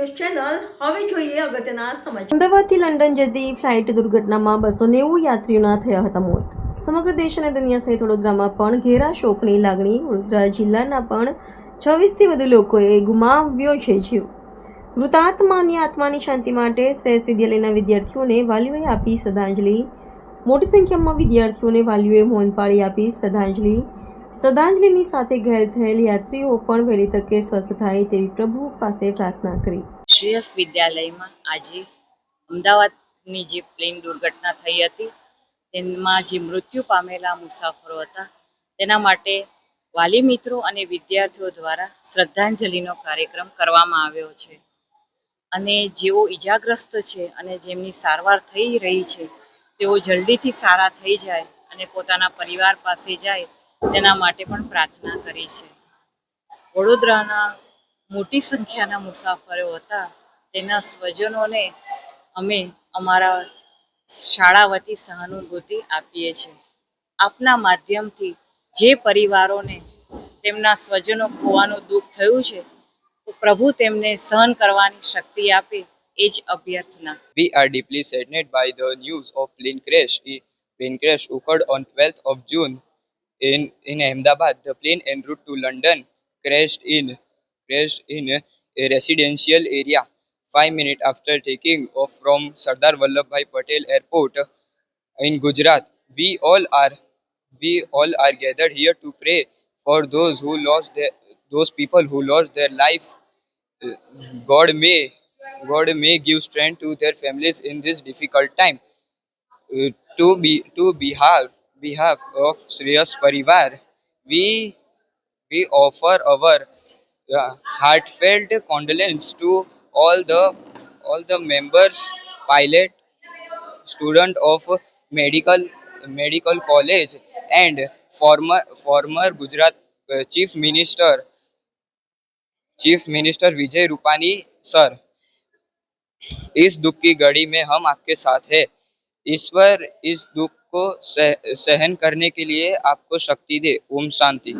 અગત્યના સમાચાર. અમદાવાદથી લંડન જતી ફ્લાઇટ દુર્ઘટનામાં બસો નેવું યાત્રીઓના થયા હતા મોત. સમગ્ર દેશ અને દુનિયા સહિત વડોદરામાં પણ ઘેરા શોકની લાગણી. વડોદરા જિલ્લાના પણ છવ્વીસથી વધુ લોકોએ ગુમાવ્યો છે જીવ. મૃતાત્માની આત્માની શાંતિ માટે શ્રેષ્ઠ વિદ્યાલયના વિદ્યાર્થીઓને વાલીઓએ આપી શ્રદ્ધાંજલિ. મોટી સંખ્યામાં વિદ્યાર્થીઓને વાલીઓએ મૌન આપી શ્રદ્ધાંજલિ. શ્રદ્ધાંજલિની સાથે ઘાયલ થયેલ યાત્રીઓ પણ વહેલી તકે સ્વસ્થ થાય તેવી પ્રભુ પાસે પ્રાર્થના કરી. શ્રેયસ વિદ્યાલયમાં આજે અમદાવાદની જે પ્લેન દુર્ઘટના થઈ હતી, તેમાં જે મૃત્યુ પામેલા મુસાફરો હતા, તેના માટે વાલી મિત્રો અને વિદ્યાર્થીઓ દ્વારા શ્રદ્ધાંજલિનો કાર્યક્રમ કરવામાં આવ્યો છે. અને જેઓ ઈજાગ્રસ્ત છે અને જેમની સારવાર થઈ રહી છે, તેઓ જલ્દીથી સારા થઈ જાય અને પોતાના પરિવાર પાસે જાય તેના માટે પણ પ્રાર્થના કરી છે. વડોદરાના મોટી સંખ્યાના મુસાફરો હતા. તેના સ્વજનોને અમે અમારા શાળા વતી સહાનુભૂતિ આપીએ છીએ. આપના માધ્યમથી જે પરિવારોને તેમના સ્વજનો ખોવાનું દુઃખ થયું છે, તો પ્રભુ તેમને સહન કરવાની શક્તિ આપે એ જ અભ્યર્થના. We are deeply saddened by the news of plane crash plane crash occurred on 12th of June. In, in Ahmedabad. The plane en route to London crashed in crashed in a residential area. Five minutes after taking off from Sardar Vallabhbhai Patel Airport in Gujarat, we all are we all are gathered here to pray for those who lost their those people who lost their life God may God may give strength to their families in this difficult time. Uh, to be to behalf behalf of Shreyas Parivar, we we offer our uh, heartfelt condolence to all the all the members, pilot, student of medical medical college, and former former Gujarat uh, Chief Minister chief minister Vijay Rupani sir इस दुख की घड़ी में हम आपके साथ हैं ईश्वर इस दुख को सह, सहन करने के लिए आपको शक्ति दे ओम शांति